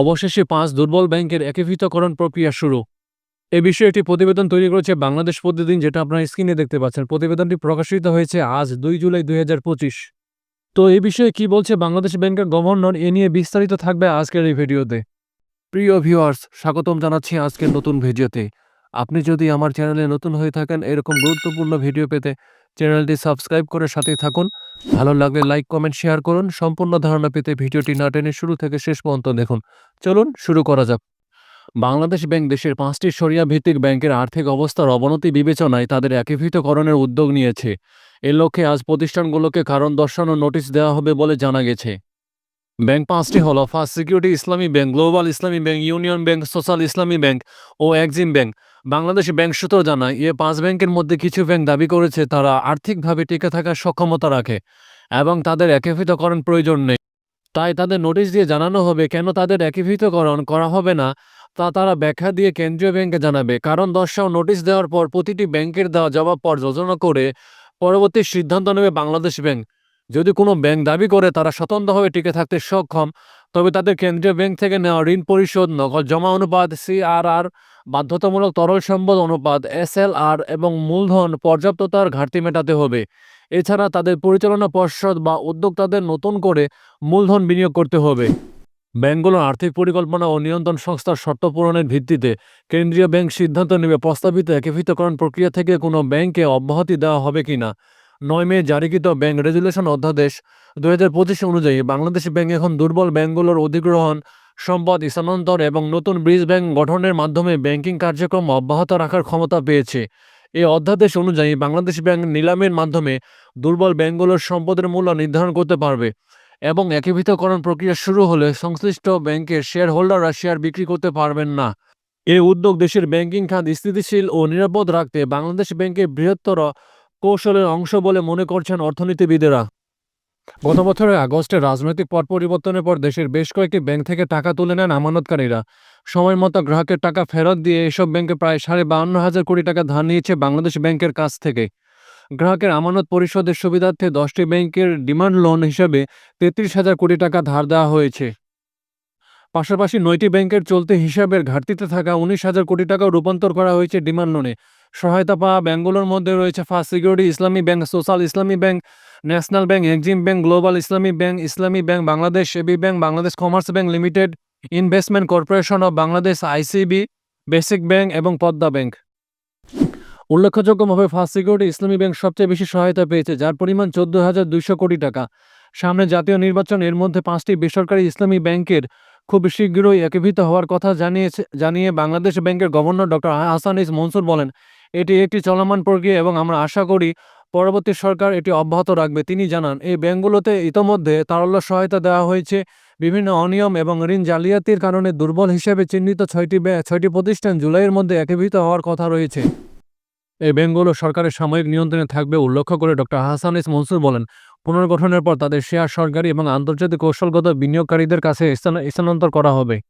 অবশেষে পাঁচ দুর্বল ব্যাংকের একীভূতকরণ প্রক্রিয়া শুরু। এ বিষয়ে একটি প্রতিবেদন তৈরি করেছে বাংলাদেশ প্রতিদিন, যেটা আপনারা স্ক্রিনে দেখতে পাচ্ছেন। প্রতিবেদনটি প্রকাশিত হয়েছে আজ, দুই জুলাই দুই হাজার পঁচিশ। তো এই বিষয়ে কি বলছে বাংলাদেশ ব্যাংকের গভর্নর, এ নিয়ে বিস্তারিত থাকবে আজকের এই ভিডিওতে। প্রিয় ভিউয়ার্স, স্বাগতম জানাচ্ছি আজকের নতুন ভিডিওতে। আপনি যদি আমার চ্যানেলে নতুন হয়ে থাকেন, এরকম গুরুত্বপূর্ণ ভিডিও পেতে চ্যানেলটি সাবস্ক্রাইব করে সাথেই থাকুন। ভালো লাগলে লাইক, কমেন্ট, শেয়ার করুন। সম্পূর্ণ ধারণা পেতে ভিডিওটি না টেনে শুরু থেকে শেষ পর্যন্ত দেখুন। চলুন শুরু করা যাক। বাংলাদেশ ব্যাংক দেশের পাঁচটি সরিয়া ভিত্তিক ব্যাংকের আর্থিক অবস্থার অবনতি বিবেচনায় তাদের একীভূতকরণের উদ্যোগ নিয়েছে। এ লক্ষ্যে আজ প্রতিষ্ঠানগুলোকে কারণ দর্শানোর নোটিশ দেওয়া হবে বলে জানা গেছে। ব্যাংক পাঁচটি হল first security Islami bank, global Islami bank, union bank, social Islami bank ও এক্সিম ব্যাংক। বাংলাদেশ ব্যাংক সূত্র জানায়, এ পাঁচ ব্যাংকের মধ্যে কিছু ব্যাংক দাবি করেছে তারা আর্থিকভাবে টিকে থাকার সক্ষমতা রাখে এবং তাদের একীভূতকরণ প্রয়োজন নেই। তাই তাদের নোটিশ দিয়ে জানানো হবে কেন তাদের একীভূতকরণ করা হবে না তা তারা ব্যাখ্যা দিয়ে কেন্দ্রীয় ব্যাংকে জানাবে। কারণ দর্শাও নোটিশ দেওয়ার পর প্রতিটি ব্যাংকের দেওয়া জবাব পর্যালোচনা করে পরবর্তী সিদ্ধান্ত নেবে বাংলাদেশ ব্যাংক। যদি কোনো ব্যাংক দাবি করে তারা স্বতন্ত্রভাবে টিকে থাকতে সক্ষম, তবে তাদের কেন্দ্রীয় ব্যাংক থেকে নেওয়া ঋণ পরিশোধ, নগদ জমা অনুপাত, সিআরআর বাধ্যতামূলক তরল সম্পদ অনুপাত এসএলআর এবং মূলধন পর্যাপ্ততার ঘাটতি মেটাতে হবে। এছাড়া তাদের পরিচালনা পর্ষদ বা উদ্যোক্তাদের নতুন করে মূলধন বিনিয়োগ করতে হবে। ব্যাংকগুলোর আর্থিক পরিকল্পনা ও নিয়ন্ত্রণ সংস্থার শর্ত পূরণের ভিত্তিতে কেন্দ্রীয় ব্যাংক সিদ্ধান্ত নেবে প্রস্তাবিত একীভূতকরণ প্রক্রিয়া থেকে কোনো ব্যাংকে অব্যাহতি দেওয়া হবে কিনা নয় মে জারিকৃত ব্যাংক রেজুলেশন অধ্যাদেশ দু হাজার পঁচিশ অনুযায়ী বাংলাদেশ ব্যাংক এখন দুর্বল ব্যাংকগুলোর অধিগ্রহণ সম্পদ স্থানান্তর এবং নতুন ব্রিজ ব্যাংক গঠনের মাধ্যমে ব্যাংকিং কার্যক্রম অব্যাহত রাখার ক্ষমতা পেয়েছে। এই অধ্যাদেশ অনুযায়ী বাংলাদেশ ব্যাংক নিলামের মাধ্যমে দুর্বল ব্যাংকগুলোর সম্পদের মূল্য নির্ধারণ করতে পারবে এবং একীভূতকরণ প্রক্রিয়া শুরু হলে সংশ্লিষ্ট ব্যাংকের শেয়ার হোল্ডাররা শেয়ার বিক্রি করতে পারবেন না। এই উদ্যোগ দেশের ব্যাংকিং খাত স্থিতিশীল ও নিরাপদ রাখতে বাংলাদেশ ব্যাংকের বৃহত্তর কৌশলের অংশ বলে মনে করছেন অর্থনীতিবিদেরা। গত বছরের আগস্টে রাজনৈতিক পট পরিবর্তনের পর দেশের বেশ কয়েকটি ব্যাংক থেকে টাকা তুলে নেন আমানতকারীরা। সময় মতো গ্রাহকের টাকা ফেরত দিয়ে এসব ব্যাংকে প্রায় সাড়ে বাহান্ন হাজার কোটি টাকা ধার নিয়েছে বাংলাদেশ ব্যাংকের কাছ থেকে। গ্রাহকের আমানত পরিশোধের সুবিধার্থে দশটি ব্যাংকের ডিমান্ড লোন হিসেবে তেত্রিশ হাজার কোটি টাকা ধার দেওয়া হয়েছে। পাশাপাশি নয়টি ব্যাংকের চলতি হিসাবের ঘাটতিতে থাকা উনিশ হাজার কোটি টাকাও রূপান্তর করা হয়েছে ডিমান্ড লোনে। সহায়তা পাওয়া ব্যাংকগুলোর মধ্যে রয়েছে first security Islami bank social Islami bank national bank Exim bank global Islami bank Islami bank Bangladesh AB bank Bangladesh commerce bank limited investment corporation of Bangladesh ICB basic bank এবং Padma bank উল্লেখযোগ্যভাবে first security Islami bank সবচেয়ে বেশি সহায়তা পেয়েছে, যার পরিমাণ চোদ্দ হাজার দুইশো কোটি টাকা। সামনে জাতীয় নির্বাচন, এর মধ্যে পাঁচটি বেসরকারি ইসলামী ব্যাংকের খুব শীঘ্রই একীভূত হওয়ার কথা জানিয়েছে, জানিয়ে বাংলাদেশ ব্যাংকের গভর্নর ডক্টর হাসান ইস মনসুর বলেন এটি একটি চলমান প্রক্রিয়া এবং আমরা আশা করি পরবর্তী সরকার এটি অব্যাহত রাখবে। তিনি জানান, এই ব্যাংকগুলোতে ইতোমধ্যে তারল্য সহায়তা দেওয়া হয়েছে। বিভিন্ন অনিয়ম এবং ঋণ জালিয়াতির কারণে দুর্বল হিসেবে চিহ্নিত ছয়টি ছয়টি প্রতিষ্ঠান জুলাইয়ের মধ্যে একীভূত হওয়ার কথা রয়েছে। এই ব্যাংকগুলো সরকারের সাময়িক নিয়ন্ত্রণে থাকবে উল্লেখ করে ডক্টর হাসান ইস মনসুর বলেন, পুনর্গঠনের পর তাদের শেয়ার সরকারি এবং আন্তর্জাতিক কৌশলগত বিনিয়োগকারীদের কাছে স্থান- স্থানান্তর করা হবে।